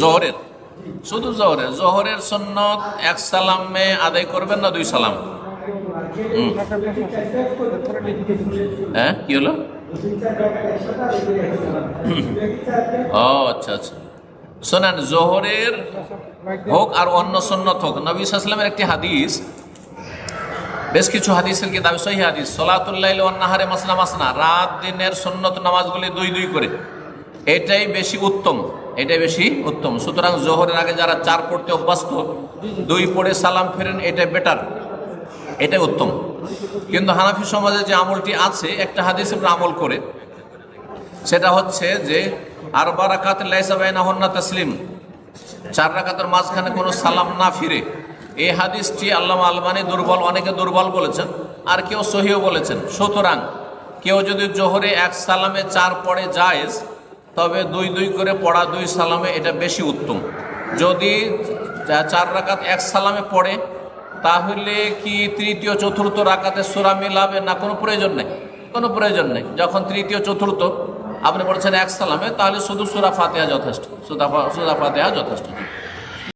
জোহরের। শুধু জোহরের, জহরের সন্ন্যত এক সালামে আদায় করবেন না দুই সালাম। হ্যাঁ কি হলো? ও আচ্ছা আচ্ছা। শোনেন, জোহরের হোক আর অন্য সন্ন্যত হোক, নবী সাল্লামের একটি হাদিস, বেশ কিছু হাদিসের কিতাব, সহি হাদিস সলাতুল্লাহ নাহারে মাসনা মাসনা, রাত দিনের সন্ন্যত নামাজগুলি দুই দুই করে। এটাই বেশি উত্তম, এটাই বেশি উত্তম। সুতরাং জোহরের আগে যারা চার পড়তে অভ্যস্ত, দুই পড়ে সালাম ফেরেন, এটাই বেটার এটাই উত্তম। কিন্তু হানাফি সমাজে যে আমলটি আছে, একটা হাদিস আমল করে, সেটা হচ্ছে যে, আর বারাকাত লাইসাবাইনা হন্না তসলিম, চার রাকাতের মাঝখানে কোনো সালাম না ফিরে। এই হাদিসটি আল্লামা আলমানি দুর্বল, অনেকে দুর্বল বলেছেন, আর কেউ সহিও বলেছেন। সুতরাং কেউ যদি জোহরে এক সালামে চার পড়ে যায় তবে দুই দুই করে পড়া দুই সালামে এটা বেশি উত্তম। যদি চার রাকাত এক সালামে পড়ে, তাহলে কি তৃতীয় চতুর্থ রাকাতে সুরা মিলাবে? না, কোনো প্রয়োজন নেই। কোনো প্রয়োজন নেই। যখন তৃতীয় চতুর্থ, আপনি বলছেন এক সালামে, তাহলে শুধু সুরা ফাতেহা যথেষ্ট। সুদা সুরা ফাতেহা যথেষ্ট।